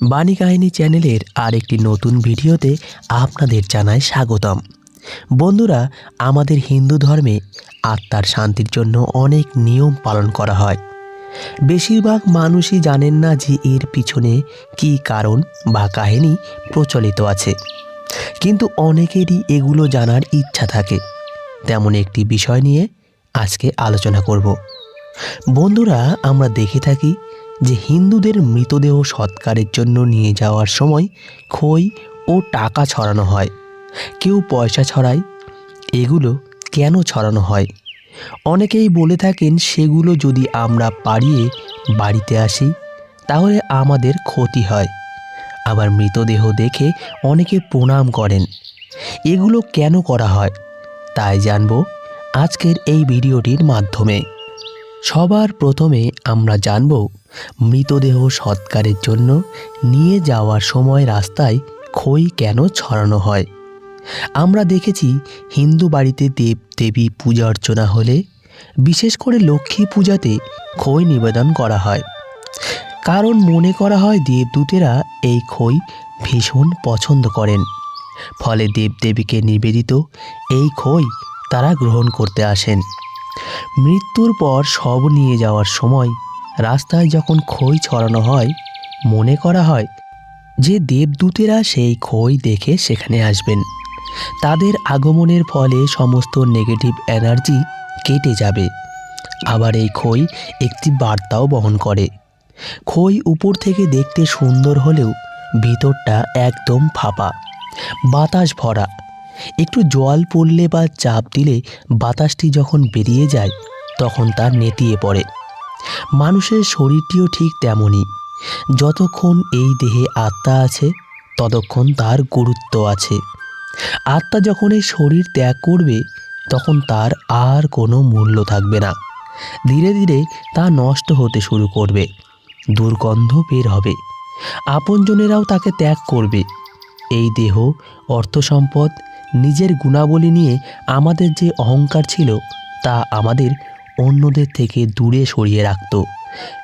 বাণী কাহিনী চ্যানেলের আরেকটি নতুন ভিডিওতে আপনাদের জানাই স্বাগতম। বন্ধুরা, আমাদের হিন্দু ধর্মে আত্মার শান্তির জন্য অনেক নিয়ম পালন করা হয়। বেশিরভাগ মানুষই জানেন না যে এর পিছনে কী কারণ বা কাহিনী প্রচলিত আছে। কিন্তু অনেকেরই এগুলো জানার ইচ্ছা থাকে। তেমন একটি বিষয় নিয়ে আজকে আলোচনা করব। বন্ধুরা, আমরা দেখে থাকি যে হিন্দুদের মৃতদেহ সৎকারের জন্য নিয়ে যাওয়ার সময় খই ও টাকা ছড়ানো হয়। কেউ পয়সা ছড়ায়, এগুলো কেন ছড়ানো হয়? অনেকেই বলে থাকেন, সেগুলো যদি আমরা পাড়িয়ে বাড়িতে আসি, তাহলে আমাদের ক্ষতি হয়। আবার মৃতদেহ দেখে অনেকে প্রণাম করেন, এগুলো কেন করা হয়? তাই জানব আজকের এই ভিডিওটির মাধ্যমে। সবার প্রথমে আমরা জানব মৃতদেহ সৎকারের জন্য নিয়ে যাওয়ার সময় রাস্তায় খই কেন ছড়ানো হয়? আমরা দেখেছি হিন্দু বাড়িতে দেব দেবী পূজা অর্চনা হলে বিশেষ করে লক্ষ্মী পূজাতে খই নিবেদন করা হয়। কারণ মনে করা হয় দেবদূতেরা এই খই ভীষণ পছন্দ করেন। ফলে দেবদেবীকে নিবেদিত এই খই তারা গ্রহণ করতে আসেন। মৃত্যুর পর শব নিয়ে যাওয়ার সময় রাস্তায় যখন খই ছড়ানো হয়, মনে করা হয় যে দেবদূতেরা সেই খই দেখে সেখানে আসবেন। তাদের আগমনের ফলে সমস্ত নেগেটিভ এনার্জি কেটে যাবে। আবার এই খই একটি বার্তাও বহন করে। খই উপর থেকে দেখতে সুন্দর হলেও ভিতরটা একদম ফাঁপা, বাতাস ভরা। একটু জল পড়লে বা চাপ দিলে বাতাসটি যখন বেরিয়ে যায়, তখন তা নেতিয়ে পড়ে। মানুষের শরীরটিও ঠিক তেমনই। যতক্ষণ এই দেহে আত্মা আছে, ততক্ষণ তার গুরুত্ব আছে। আত্মা যখন এই শরীর ত্যাগ করবে, তখন তার আর কোনো মূল্য থাকবে না। ধীরে ধীরে তা নষ্ট হতে শুরু করবে, দুর্গন্ধ বের হবে। আপনজনেরাও তাকে ত্যাগ করবে। এই দেহ, অর্থ সম্পদ, নিজের গুণাবলী নিয়ে আমাদের যে অহংকার ছিল, তা আমাদের অন্যদের থেকে দূরে সরিয়ে রাখত।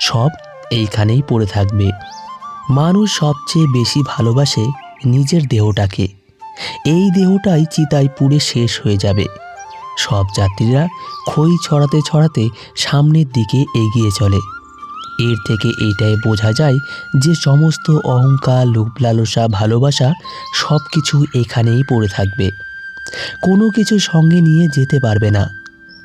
সব এইখানেই পড়ে থাকবে। মানুষ সবচেয়ে বেশি ভালোবাসে নিজের দেহটাকে। এই দেহটাই চিতায় পুড়ে শেষ হয়ে যাবে। সব যাত্রীরা খই ছড়াতে ছড়াতে সামনের দিকে এগিয়ে চলে। এর থেকে এইটাই বোঝা যায় যে সমস্ত অহংকার লোভ লালসা ভালোবাসা সব কিছু এখানেই পড়ে থাকবে। কোনো কিছু সঙ্গে নিয়ে যেতে পারবে না।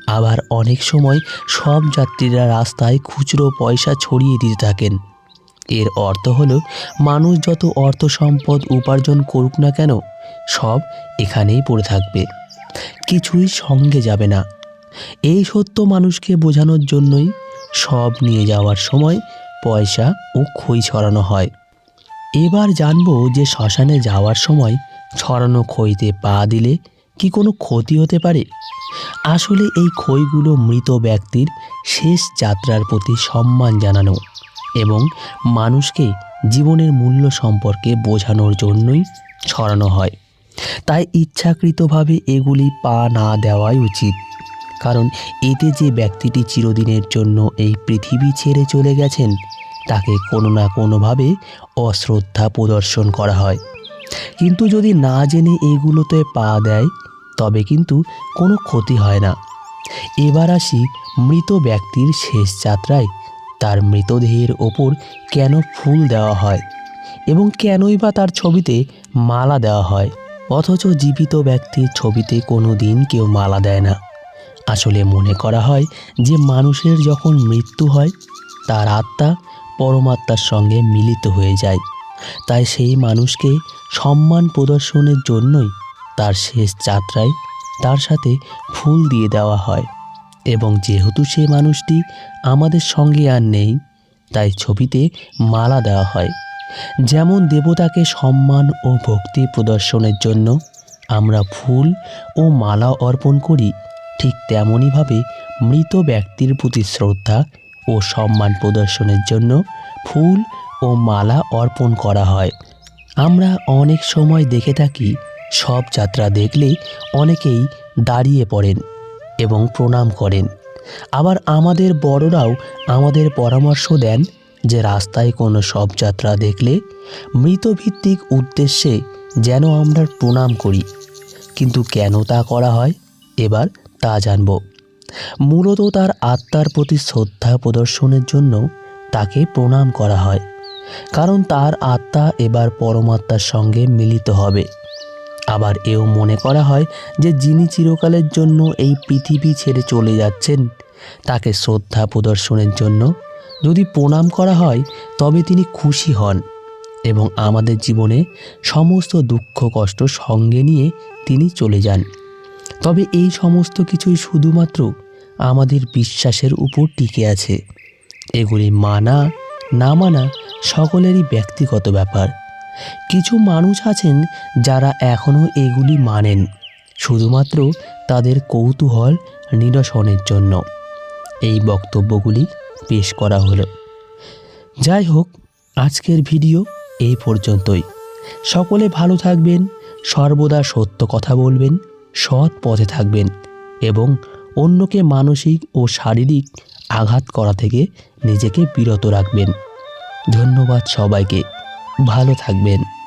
আবার অনেক সময় সব যাত্রীরা রাস্তায় খুচরো পয়সা ছড়িয়ে দিতে থাকেন। এর অর্থ হলো, মানুষ যত অর্থ সম্পদ উপার্জন করুক না কেন, সব এখানেই পড়ে থাকবে। কিছুই সঙ্গে যাবে না। এই সত্য মানুষকে বোঝানোর জন্যই সব নিয়ে যাওয়ার সময় পয়সা ও খই ছড়ানো হয়। এবার জানব যে শ্মশানে যাওয়ার সময় ছড়ানো খইতে পা দিলে কি কোনো ক্ষতি হতে পারে? আসলে এই খইগুলো মৃত ব্যক্তির শেষ যাত্রার প্রতি সম্মান জানানো এবং মানুষকে জীবনের মূল্য সম্পর্কে বোঝানোর জন্যই ছড়ানো হয়। তাই ইচ্ছাকৃতভাবে এগুলি পা না দেওয়াই উচিত। কারণ এতে যে ব্যক্তিটি চিরদিনের জন্য এই পৃথিবী ছেড়ে চলে গেছেন, তাকে কোনো না কোনোভাবে অশ্রদ্ধা প্রদর্শন করা হয়। কিন্তু যদি না জেনে এগুলোতে পা দেয় তবে কিন্তু কোনো ক্ষতি হয় না। এবার আসি মৃত ব্যক্তির শেষ যাত্রায়। তার মৃতদেহের ওপর কেন ফুল দেওয়া হয় এবং কেনই বা তার ছবিতে মালা দেওয়া হয়? অথচ জীবিত ব্যক্তির ছবিতে কোনো দিন কেউ মালা দেয় না। আসলে মনে করা হয় যে মানুষের যখন মৃত্যু হয়, তার আত্মা পরমাত্মার সঙ্গে মিলিত হয়ে যায়। তাই সেই মানুষকে সম্মান প্রদর্শনের জন্যই তার শেষ যাত্রায় তার সাথে ফুল দিয়ে দেওয়া হয়। এবং যেহেতু সে মানুষটি আমাদের সঙ্গে আর নেই, তাই ছবিতে মালা দেওয়া হয়। যেমন দেবতাকে সম্মান ও ভক্তি প্রদর্শনের জন্য আমরা ফুল ও মালা অর্পণ করি, ঠিক তেমনইভাবে মৃত ব্যক্তির প্রতি শ্রদ্ধা ও সম্মান প্রদর্শনের জন্য ফুল ও মালা অর্পণ করা হয়। আমরা অনেক সময় দেখে থাকি সব যাত্রা দেখলে অনেকেই দাঁড়িয়ে পড়েন এবং প্রণাম করেন। আবার আমাদের বড়রাও আমাদের পরামর্শ দেন যে রাস্তায় কোনো শবযাত্রা দেখলে মৃতভিত্তিক উদ্দেশ্যে যেন আমরা প্রণাম করি। কিন্তু কেন তা করা হয়? এবার তা জানব। মূলত তার আত্মার প্রতি শ্রদ্ধা প্রদর্শনের জন্য তাকে প্রণাম করা হয়। কারণ তার আত্মা এবার পরমাত্মার সঙ্গে মিলিত হবে। আবার এও মনে করা হয় যে যিনি চিরকালের জন্য এই পৃথিবী ছেড়ে চলে যাচ্ছেন, তাকে শ্রদ্ধা প্রদর্শনের জন্য যদি প্রণাম করা হয়, তবে তিনি খুশি হন এবং আমাদের জীবনে সমস্ত দুঃখ কষ্ট সঙ্গে নিয়ে তিনি চলে যান। তবে এই সমস্ত কিছুই শুধুমাত্র আমাদের বিশ্বাসের উপর টিকে আছে। এগুলি মানা, না মানা সকলেরই ব্যক্তিগত ব্যাপার। কিছু মানুষ আছেন যারা এখনও এগুলি মানেন, শুধুমাত্র তাদের কৌতূহল নিরসনের জন্য। এই বক্তব্যগুলি পেশ করা হলো। যাই হোক, আজকের ভিডিও এই পর্যন্তই। সকলে ভালো থাকবেন, সর্বদা সত্য কথা বলবেন, সৎ পথে থাকবেন এবং অন্যকে মানসিক ও শারীরিক আঘাত করা থেকে নিজেকে বিরত রাখবেন। ধন্যবাদ সবাইকে। ভালো থাকবেন।